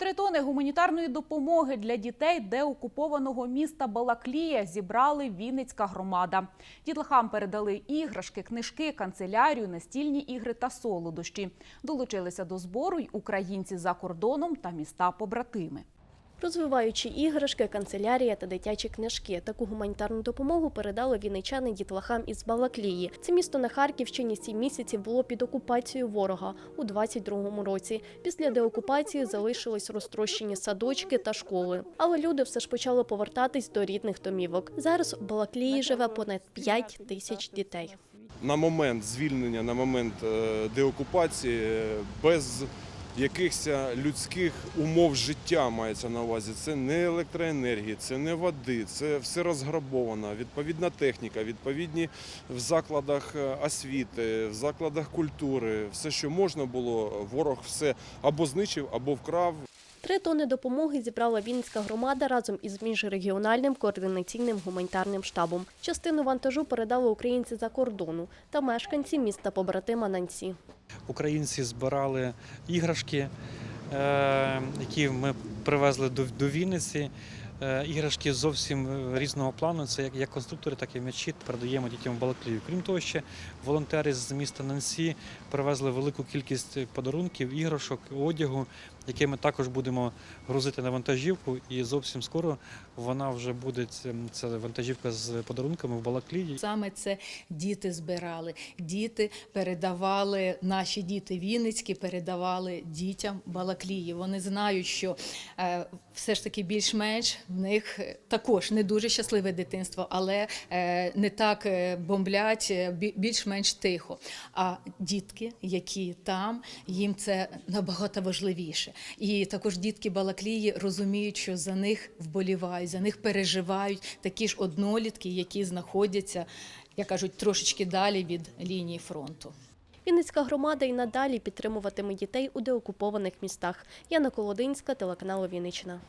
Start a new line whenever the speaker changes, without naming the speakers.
Три тони гуманітарної допомоги для дітей деокупованого міста Балаклія зібрали Вінницька громада. Дітлахам передали іграшки, книжки, канцелярію, настільні ігри та солодощі. Долучилися до збору й українці за кордоном та міста побратими.
Розвиваючи іграшки, канцелярія та дитячі книжки. Таку гуманітарну допомогу передали вінничани дітлахам із Балаклії. Це місто на Харківщині сім місяців було під окупацією ворога у 22-му році. Після деокупації залишились розтрощені садочки та школи. Але люди все ж почали повертатись до рідних домівок. Зараз у Балаклії живе понад 5 тисяч дітей.
на момент звільнення, на момент е, деокупації, без якихось людських умов життя мається на увазі. Це не електроенергії, це не води, це все розграбовано. Відповідна техніка, відповідні в закладах е, освіти, в закладах культури, все, що можна було, ворог все або знищив, або вкрав.
Три тони допомоги зібрала Вінницька громада разом із міжрегіональним координаційним гуманітарним штабом. Частину вантажу передали українці за кордону та мешканці міста побратима Нанці.
Українці збирали іграшки, е, які ми привезли до, до Вінниці. Е, Іграшки зовсім різного плану. Це як, конструктори, так і м'ячі передаємо дітям в Балаклію. Крім того, ще волонтери з міста Нансі привезли велику кількість подарунків, іграшок, одягу, які ми також будемо грузити на вантажівку. І зовсім скоро вона вже буде ця- вантажівка з подарунками в Балаклії.
Саме це діти збирали. Діти передавали, наші діти Вінницькі передавали дітям Балаклії. Вони знають, що е, все ж таки більш-менш в них е, також не дуже щасливе дитинство, але е, не так е, бомблять, більш-менш тихо. А дітки, які там, їм це набагато важливіше. І також дітки Балаклії розуміють, що за них вболівають, за них переживають такі ж однолітки, які знаходяться, як кажуть, трошечки далі від лінії фронту.
Вінницька громада і надалі підтримуватиме дітей у деокупованих містах. Яна Колодинська, телеканал Вінниччина.